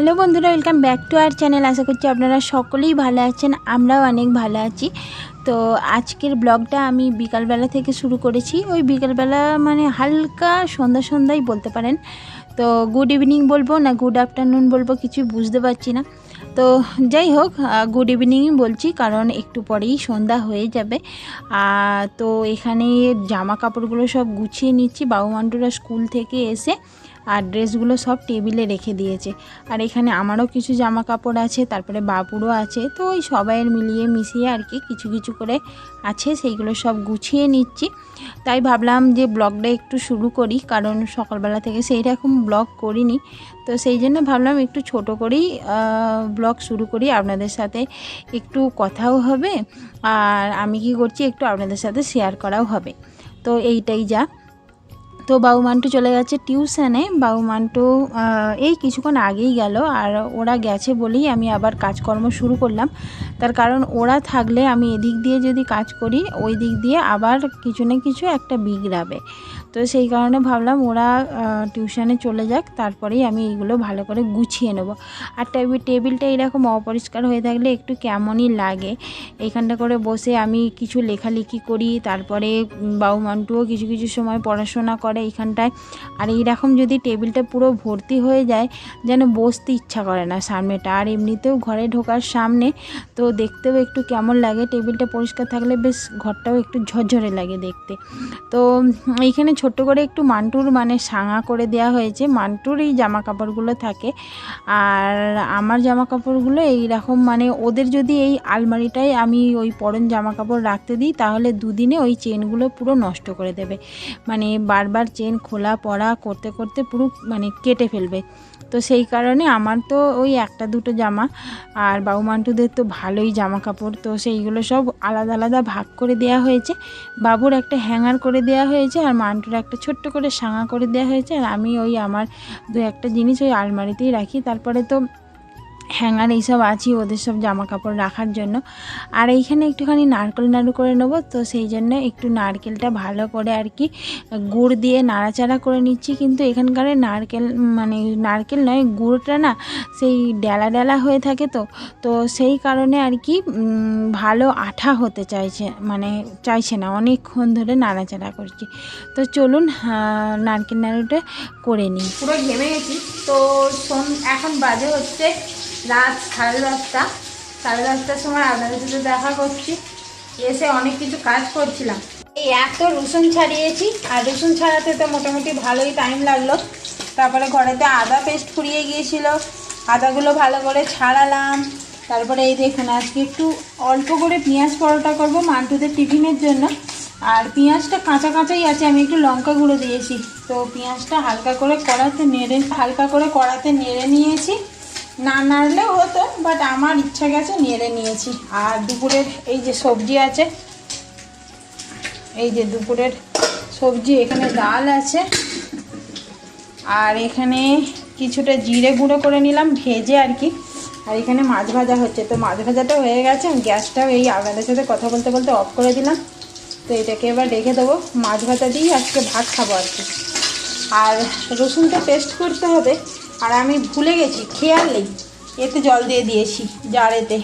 Hello বন্ধুরা, welcome back to our channel. আশা করছি আপনারা সকলেই ভালো আছেন, আমরাও অনেক ভালো আছি। তো আজকের ব্লগটা আমি বিকালবেলা থেকে শুরু করেছি। ওই বিকালবেলা মানে হালকা সন্ধ্যা সন্ধ্যাই বলতে পারেন। তো গুড ইভিনিং বলব না গুড আফটারনুন বলব কিছু বুঝতে পারছি না। তো যাই হোক গুড ইভিনিংই বলছি, কারণ একটু পরেই সন্ধ্যা হয়ে যাবে। তো এখানে জামা কাপড়গুলো সব গুছিয়ে নিচ্ছি বাবু মান্টুরা স্কুল থেকে এসে। আর ড্রেসগুলো সব টেবিলে রেখে দিয়েছে। আর এখানে আমারও কিছু জামা কাপড় আছে, তারপরে বাবুরও আছে। তো ওই সবাইয়ের মিলিয়ে মিশিয়ে আর কি কিছু কিছু করে আছে, সেইগুলো সব গুছিয়ে নিচ্ছি। তাই ভাবলাম যে ব্লগটা একটু শুরু করি, কারণ সকালবেলা থেকে সেই রকম ব্লগ করিনি। তো সেই জন্য ভাবলাম একটু ছোট করেই ব্লগ শুরু করি, আপনাদের সাথে একটু কথাও হবে। আর আমি কি করছি, একটু আপনাদের সাথে শেয়ার করাও হবে। তো এইটাই যা। তো বাবু মান্টু চলে গেছে টিউশানে। বাবু মান্টু এই কিছুক্ষণ আগেই গেল আর ওরা গেছে বলেই আমি আবার কাজকর্ম শুরু করলাম। তার কারণ ওরা থাকলে আমি এদিক দিয়ে যদি কাজ করি, ওই দিক দিয়ে আবার কিছু না কিছু একটা বিগড়াবে। তো সেই কারণে ভাবলাম ওরা টিউশানে চলে যাক, তারপরেই আমি এইগুলো ভালো করে গুছিয়ে নেব। আর টেবিল টেবিলটা এরকম অপরিষ্কার হয়ে থাকলে একটু কেমনই লাগে। এইখানটা করে বসে আমি কিছু লেখালেখি করি, তারপরে বাবু মান্টুও কিছু কিছু সময় পড়াশোনা করে। এইখানটায়। আর এইরকম যদি টেবিলটা পুরো ভর্তি হয়ে যায়, যেন বসতে ইচ্ছা করে না সামনেটা। আর এমনিতেও ঘরে ঢোকার সামনে তো দেখতেও একটু কেমন লাগে। টেবিলটা পরিষ্কার থাকলে বেশ ঘরটাও একটু ঝরঝরে লাগে দেখতে। তো এইখানে ছোট্ট করে একটু মান্টুর মানে সাঙা করে দেওয়া হয়েছে। মান্টুর এই জামা কাপড়গুলো থাকে। আর আমার জামা কাপড়গুলো এইরকম মানে ওদের যদি এই আলমারিটায় আমি ওই পরন জামা কাপড় রাখতে দিই, তাহলে দুদিনে ওই চেনগুলো পুরো নষ্ট করে দেবে। মানে বারবার চেন খোলা পড়া করতে করতে পুরো মানে কেটে ফেলবে। তো সেই কারণে আমার তো ওই একটা দুটো জামা আর বাবু মান্টুদের তো ভালোই জামা কাপড় তো সেইগুলো সব আলাদা আলাদা ভাগ করে দেওয়া হয়েছে। বাবুর একটা হ্যাঙ্গার করে দেওয়া হয়েছে আর মান্টুর একটা ছোট্ট করে সাঙা করে দেওয়া হয়েছে। আর আমি ওই আমার দু একটা জিনিস ওই আলমারিতেই রাখি। তারপরে তো হ্যাঙ্গার এইসব আছি ওদের সব জামা কাপড় রাখার জন্য। আর এইখানে একটুখানি নারকেল নাড়ু করে নেব, তো সেই জন্য একটু নারকেলটা ভালো করে আর কি গুড় দিয়ে নাড়াচাড়া করে নিচ্ছি। কিন্তু এখানকার নারকেল মানে নারকেল নয়, গুড়টা না সেই ডেলা ডেলা হয়ে থাকে তো। তো সেই কারণে আর কি ভালো আঠা হতে চাইছে মানে চাইছে না, অনেকক্ষণ ধরে নাড়াচাড়া করছি। তো চলুন নারকেল নাড়ুটা করে নিই। পুরো ঘেমে গেছি, তো এখন বাজে হচ্ছে রাত সাড়ে দশটা, সাড়ে দশটার সময় আপনাদের সাথে দেখা করছি। এসে অনেক কিছু কাজ করছিলাম। এই এত রসুন ছাড়িয়েছি, আর রসুন ছাড়াতে তো মোটামুটি ভালোই টাইম লাগল। তারপরে ঘরেতে আদা পেস্ট ফুরিয়ে গিয়েছিল। আদাগুলো ভালো করে ছাড়ালাম। তারপরে এই দেখুন, আজকে একটু অল্প করে পেঁয়াজ পরোটা করব মান্টুদের টিফিনের জন্য। আর পেঁয়াজটা কাঁচা কাঁচাই আছে, আমি একটু লঙ্কা গুঁড়ো দিয়েছি। তো পেঁয়াজটা হালকা করে কড়াতে নেড়ে, হালকা করে কড়াতে নেড়ে নিয়েছি। না নাড়লেও হতো বাট আমার ইচ্ছা গেছে নেড়ে নিয়েছি। আর দুপুরের এই যে সবজি আছে, এই যে দুপুরের সবজি, এখানে ডাল আছে। আর এখানে কিছুটা জিরে গুঁড়ো করে নিলাম, ভেজে আর কি। আর এখানে মাছ ভাজা হচ্ছে, তো মাছ ভাজাটা হয়ে গেছে গ্যাসটাও এই আপনাদের সাথে কথা বলতে বলতে অফ করে দিলাম। তো এটাকে এবার রেখে দেবো, মাছ ভাজা দিয়েই আজকে ভাত খাব আর কি। আর রসুনটা পেস্ট করতে হবে আর আমি ভুলে গেছি, খেয়াল নেই। এতে জল দিয়ে দিয়েছি, জারেতে।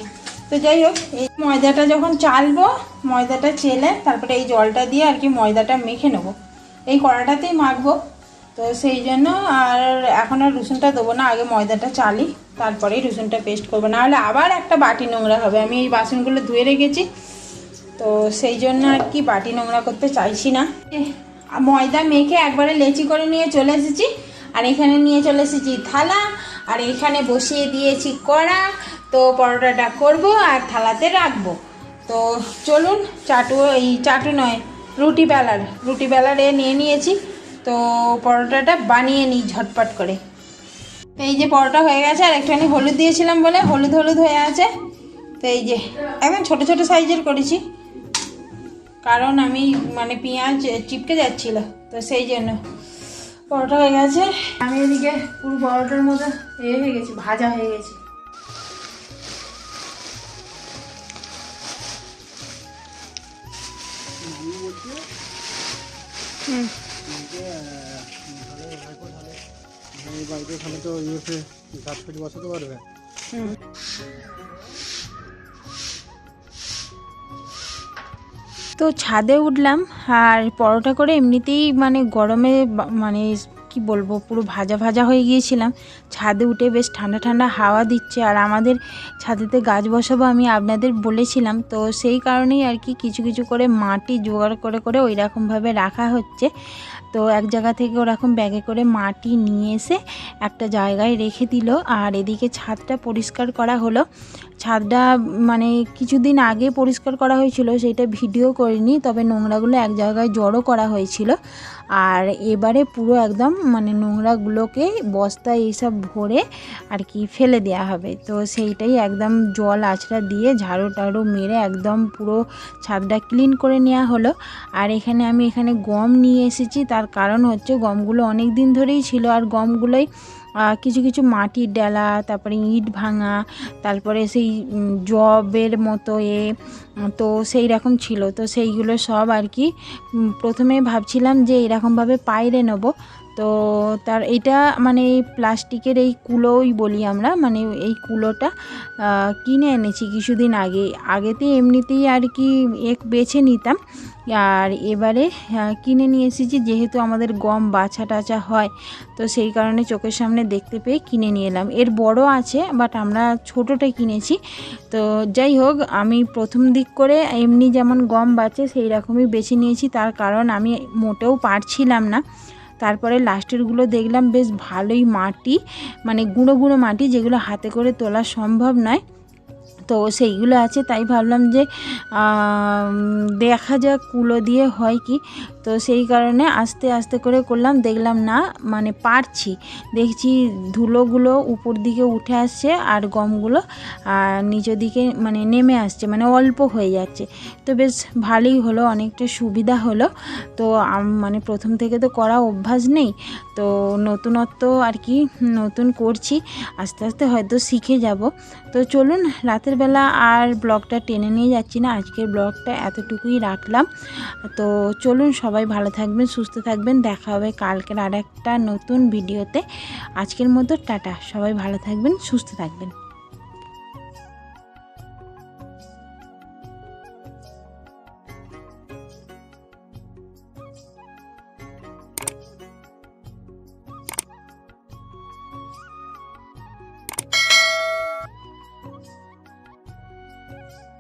তো যাই হোক, এই ময়দাটা যখন চালবো, ময়দাটা চেলে তারপরে এই জলটা দিয়ে আর কি ময়দাটা মেখে নেব। এই কড়াটাতেই মাখবো। তো সেই জন্য আর এখন আর রসুনটা দেবো না, আগে ময়দাটা চালি, তারপরেই রসুনটা পেস্ট করব। নাহলে আবার একটা বাটি নোংরা হবে। আমি এই বাসনগুলো ধুয়ে রেখেছি। তো সেই জন্য আর কি বাটি নোংরা করতে চাইছি না। ময়দা মেখে একবারে লেচি করে নিয়ে চলে এসেছি। আর এখানে নিয়ে চলে এসেছি থালা, আর এখানে বসিয়ে দিয়েছি কড়া। তো পরোটাটা করব আর থালাতে রাখব। তো চলুন, চাটু, এই চাটু নয়, রুটি বেলার রুটি বেলার নিয়ে নিয়েছি। তো পরোটাটা বানিয়ে নিই ঝটপট করে। এই যে পরোটা হয়ে গেছে, আর একটুখানি হলুদ দিয়েছিলাম বলে হলুদ হলুদ হয়ে আছে। তো এই যে, একদম ছোট ছোট সাইজের করেছি। কারণ আমি মানে পেঁয়াজ চিপকে যাচ্ছিল, তো সেই জন্য। পরোটা হয়ে গেছে। আমি এদিকে পুরো পরোটার মতো এ হয়ে গেছি ভাজা হয়ে গেছে। হুম। এই বাড়িতে ওখানে তো ইউএসএ কি সাত ফিট বসাতে পারবে। তো ছাদে উঠলাম আর পরোটা করে এমনিতেই মানে গরমে মানে কি বলব, পুরো ভাজা ভাজা হয়ে গিয়েছিলাম। ছাদে উঠে বেশ ঠান্ডা ঠান্ডা হাওয়া দিচ্ছে আর আমাদের ছাদেতে গাছ বসাবো আমি আপনাদের বলেছিলাম। তো সেই কারণেই আর কি কিছু কিছু করে মাটি জোগাড় করে করে ওই রকমভাবে রাখা হচ্ছে। তো এক জায়গা থেকে ওরকম ব্যাগে করে মাটি নিয়ে এসে একটা জায়গায় রেখে দিল আর এদিকে ছাদটা পরিষ্কার করা হলো। ছাদটা মানে কিছুদিন আগে পরিষ্কার করা হয়েছিল, সেইটা ভিডিও করিনি, তবে নোংরাগুলো এক জায়গায় জড়ো করা হয়েছিল। আর এবারে পুরো একদম মানে নোংরাগুলোকে বস্তায় এইসব ভরে আর কি ফেলে দেওয়া হবে। তো সেইটাই একদম জল আছড়া দিয়ে ঝাড়ু টাড়ু মেরে একদম পুরো ছাদটা ক্লিন করে নেওয়া হলো। আর এখানে আমি এখানে গম নিয়ে এসেছি, তার কারণ হচ্ছে গমগুলো অনেক দিন ধরেই ছিল, আর গমগুলোই কিছু কিছু মাটির ডালা, তারপরে ইট ভাঙা, তারপরে সেই জবের মতো এ, তো সেই রকম ছিল। তো সেইগুলো সব আর কি প্রথমে ভাবছিলাম যে এরকমভাবে পাইরে নেব। তো তার এটা মানে এই প্লাস্টিকের এই কুলোই বলি আমরা মানে এই কুলোটা কিনে এনেছি কিছুদিন আগে। আগেতে এমনিতেই আর কি এক বেছে নিতাম। আর এবারে কিনে নিয়ে এসেছি যেহেতু আমাদের গম বাছা টাছা হয়, তো সেই কারণে চোখের সামনে দেখতে পেয়ে কিনে নিয়ে এলাম। এর বড় আছে, বাট আমরা ছোটোটাই কিনেছি। তো যাই হোক, আমি প্রথম দিক করে এমনি যেমন গম বাঁচে সেই রকমই বেছে নিয়েছি। তার কারণ আমি মোটেও পারছিলাম না। তারপরে লাস্টেরগুলো দেখলাম বেশ ভালোই মাটি মানে গুঁড়ো গুঁড়ো মাটি যেগুলো হাতে করে তোলা সম্ভব নয়। তো সেইগুলো আছে, তাই ভাবলাম যে দেখা যাক কুলো দিয়ে হয় কি। তো সেই কারণে আস্তে আস্তে করে করলাম, দেখলাম না মানে পারছি। দেখছি ধুলোগুলো উপর দিকে উঠে আসছে আর গমগুলো, আর নিচের দিকে মানে নেমে আসছে মানে অল্প হয়ে যাচ্ছে। তো বেশ ভালোই হলো, অনেকটা সুবিধা হলো। তো মানে প্রথম থেকে তো করা অভ্যাস নেই, তো নতুনত্ব আর কি নতুন করছি, আস্তে আস্তে হয়তো শিখে যাব। তো চলুন, রাতের বেলা আর ব্লগটা টেনে নিয়ে যাচ্ছি না, আজকের ব্লগটা এতটুকুই রাখলাম। তো চলুন সবাই ভালো থাকবেন, সুস্থ থাকবেন। দেখা হবে কালকের আর একটা নতুন ভিডিওতে। আজকের মতো টাটা। সবাই ভালো থাকবেন, সুস্থ থাকবেন।